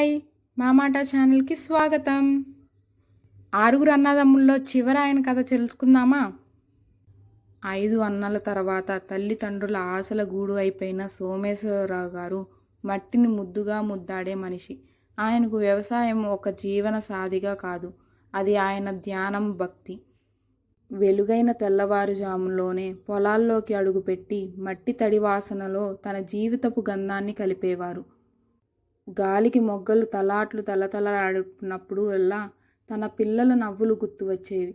Hi మా మాట ఛానల్కి స్వాగతం. ఆరుగురు అన్నదమ్ముల్లో చివరాయన ఆయన కథ తెలుసుకుందామా? ఐదు అన్నల తర్వాత తల్లిదండ్రుల ఆశల గూడు అయిపోయిన సోమేశ్వరరావు గారు మట్టిని ముద్దుగా ముద్దాడే మనిషి. ఆయనకు వ్యవసాయం ఒక జీవన సాధిగా కాదు. అది ఆయన ధ్యానం భక్తి. వెలుగైన తెల్లవారుజాములోనే పొలాల్లోకి అడుగుపెట్టి మట్టి తడి వాసనలో తన జీవితపు గంధాన్ని కలిపేవారు. గాలికి మొగ్గలు తలాట్లు తలతలాడినప్పుడు వెళ్ళా తన పిల్లల నవ్వులు గుర్తు వచ్చేవి.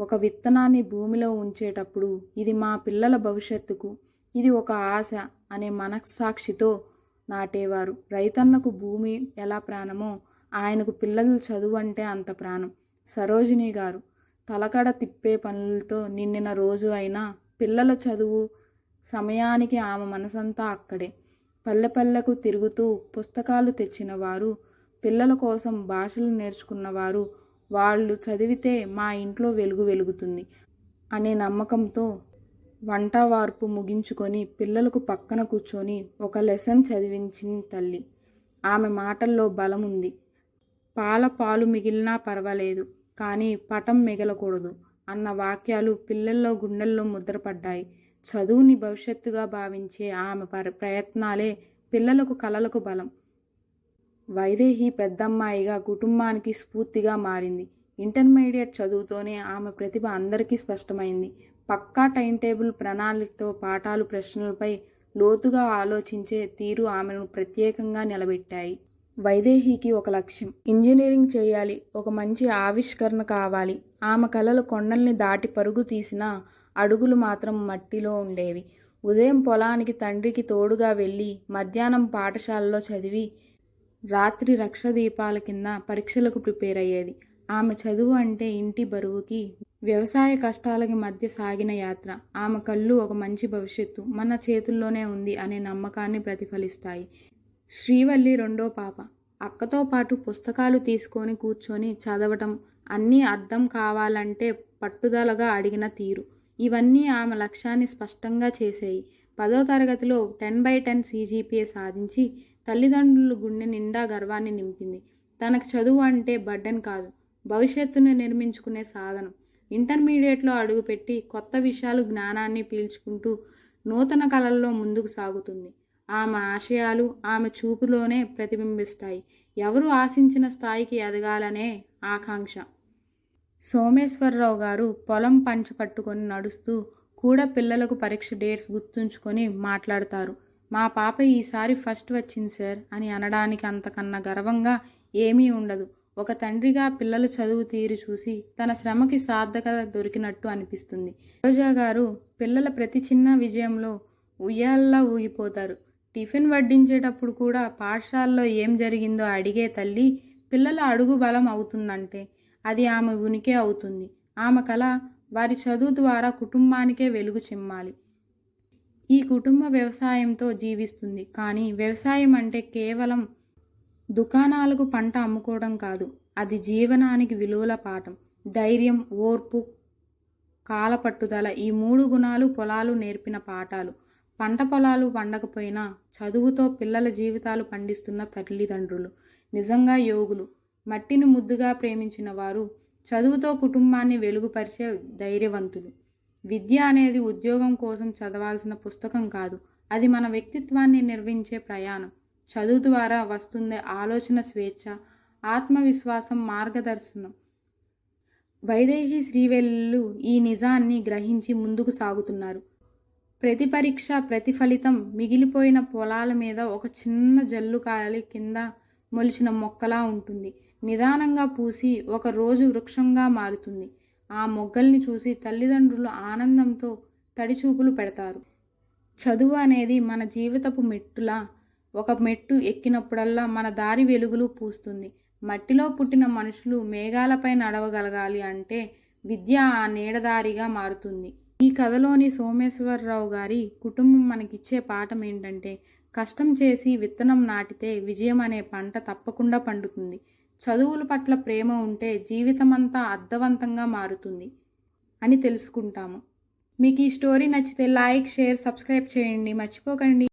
ఒక విత్తనాన్ని భూమిలో ఉంచేటప్పుడు ఇది మా పిల్లల భవిష్యత్తుకు ఇది ఒక ఆశ అనే మనస్సాక్షితో నాటేవారు. రైతన్నకు భూమి ఎలా ప్రాణమో ఆయనకు పిల్లలు చదువు అంటే అంత ప్రాణం. సరోజిని గారు తలకడ తిప్పే పనులతో నిండిన రోజు అయినా పిల్లల చదువు సమయానికి ఆమె మనసంతా అక్కడే. పల్లె పల్లెకు తిరుగుతూ పుస్తకాలు తెచ్చినవారు పిల్లల కోసం భాషలు నేర్చుకున్నవారు వాళ్ళు చదివితే మా ఇంట్లో వెలుగు వెలుగుతుంది అనే నమ్మకంతో వంట వార్పు ముగించుకొని పిల్లలకు పక్కన కూర్చొని ఒక లెసన్ చదివించింది తల్లి. ఆమె మాటల్లో బలం ఉంది పాల పాలు మిగిలినా పర్వాలేదు కానీ పటం మిగలకూడదు అన్న వాక్యాలు పిల్లల్లో గుండెల్లో ముద్రపడ్డాయి. చదువుని భవిష్యత్తుగా భావించే ఆమె పర ప్రయత్నాలే పిల్లలకు కలలకు బలం. వైదేహి పెద్దమ్మాయిగా కుటుంబానికి స్ఫూర్తిగా మారింది. ఇంటర్మీడియట్ చదువుతోనే ఆమె ప్రతిభ అందరికీ స్పష్టమైంది. పక్కా టైం టేబుల్ ప్రణాళికతో పాఠాలు ప్రశ్నలపై లోతుగా ఆలోచించే తీరు ఆమెను ప్రత్యేకంగా నిలబెట్టాయి. వైదేహికి ఒక లక్ష్యం ఇంజనీరింగ్ చేయాలి. ఒక మంచి ఆవిష్కరణ కావాలి. ఆమె కలలు కొండల్ని దాటి పరుగు తీసిన అడుగులు మాత్రం మట్టిలో ఉండేవి. ఉదయం పొలానికి తండ్రికి తోడుగా వెళ్ళి మధ్యాహ్నం పాఠశాలలో చదివి రాత్రి రక్ష దీపాల కింద పరీక్షలకు ప్రిపేర్ అయ్యేది. ఆమె చదువు అంటే ఇంటి బరువుకి వ్యవసాయ కష్టాలకి మధ్య సాగిన యాత్ర. ఆమె కళ్ళు ఒక మంచి భవిష్యత్తు మన చేతుల్లోనే ఉంది అనే నమ్మకాన్ని ప్రతిఫలిస్తాయి. శ్రీవల్లి రెండో పాప. అక్కతో పాటు పుస్తకాలు తీసుకొని కూర్చొని చదవటం అన్నీ అర్థం కావాలంటే పట్టుదలగా అడిగిన తీరు. ఇవన్నీ ఆమె లక్ష్యాన్ని స్పష్టంగా చేశాయి. పదో తరగతిలో టెన్ బై టెన్ సీజీపీఏ సాధించి తల్లిదండ్రులు గుండె నిండా గర్వాన్ని నింపింది. తనకు చదువు అంటే బడ్డన్ కాదు భవిష్యత్తును నిర్మించుకునే సాధనం. ఇంటర్మీడియట్లో అడుగుపెట్టి కొత్త విషయాలు జ్ఞానాన్ని పీల్చుకుంటూ నూతన కళల్లో ముందుకు సాగుతుంది. ఆమె ఆశయాలు ఆమె చూపులోనే ప్రతిబింబిస్తాయి. ఎవరు ఆశించిన స్థాయికి ఎదగాలనే ఆకాంక్ష. సోమేశ్వరరావు గారు పొలం పంచ పట్టుకొని నడుస్తూ కూడా పిల్లలకు పరీక్ష డేట్స్ గుర్తుంచుకొని మాట్లాడతారు. మా పాప ఈసారి ఫస్ట్ వచ్చింది సార్ అని అనడానికి అంతకన్నా గర్వంగా ఏమీ ఉండదు. ఒక తండ్రిగా పిల్లలు చదువు తీరు చూసి తన శ్రమకి సార్థకత దొరికినట్టు అనిపిస్తుంది. రోజా గారు పిల్లల ప్రతి చిన్న విజయంలో ఉయ్యాల్లా ఊగిపోతారు. టిఫిన్ వడ్డించేటప్పుడు కూడా పాఠశాలలో ఏం జరిగిందో అడిగే తల్లి పిల్లల అడుగు బలం అవుతుందంటే అది ఆమె ఉనికి అవుతుంది. ఆమె కళ వారి చదువు ద్వారా కుటుంబానికే వెలుగు చిమ్మాలి. ఈ కుటుంబ వ్యవసాయంతో జీవిస్తుంది. కానీ వ్యవసాయం అంటే కేవలం దుకాణాలకు పంట అమ్ముకోవడం కాదు. అది జీవనానికి విలువల పాఠం. ధైర్యం ఓర్పు కాలపట్టుదల ఈ మూడు గుణాలు పొలాలు నేర్పిన పాఠాలు. పంట పొలాలు పండకపోయినా చదువుతో పిల్లల జీవితాలు పండిస్తున్న తల్లిదండ్రులు. నిజంగా యోగులు. మట్టిని ముద్దుగా ప్రేమించిన వారు చదువుతో కుటుంబాన్ని వెలుగుపరిచే ధైర్యవంతులు. విద్య అనేది ఉద్యోగం కోసం చదవాల్సిన పుస్తకం కాదు అది మన వ్యక్తిత్వాన్ని నిర్మించే ప్రయాణం. చదువు ద్వారా వస్తుందే ఆలోచన స్వేచ్ఛ ఆత్మవిశ్వాసం మార్గదర్శనం. వైదేహి శ్రీవెల్లు ఈ నిజాన్ని గ్రహించి ముందుకు సాగుతున్నారు. ప్రతి పరీక్ష ప్రతిఫలితం మిగిలిపోయిన పొలాల మీద ఒక చిన్న జల్లు కాలి కింద మొలిచిన మొక్కలా ఉంటుంది. నిదానంగా పూసి ఒక రోజు వృక్షంగా మారుతుంది. ఆ మొగ్గల్ని చూసి తల్లిదండ్రులు ఆనందంతో తడిచూపులు పెడతారు. చదువు అనేది మన జీవితపు మెట్టులా ఒక మెట్టు ఎక్కినప్పుడల్లా మన దారి వెలుగులు పూస్తుంది. మట్టిలో పుట్టిన మనుషులు మేఘాలపై నడవగలగాలి అంటే విద్య ఆ నీడదారిగా మారుతుంది. ఈ కథలోని సోమేశ్వరరావు గారి కుటుంబం మనకిచ్చే పాఠం ఏంటంటే కష్టం చేసి విత్తనం నాటితే విజయం అనే పంట తప్పకుండా పండుతుంది. చదువుల పట్ల ప్రేమ ఉంటే జీవితమంతా అర్థవంతంగా మారుతుంది అని తెలుసుకుంటాము. మీకు ఈ స్టోరీ నచ్చితే లైక్ షేర్ సబ్స్క్రైబ్ చేయండి. మర్చిపోకండి.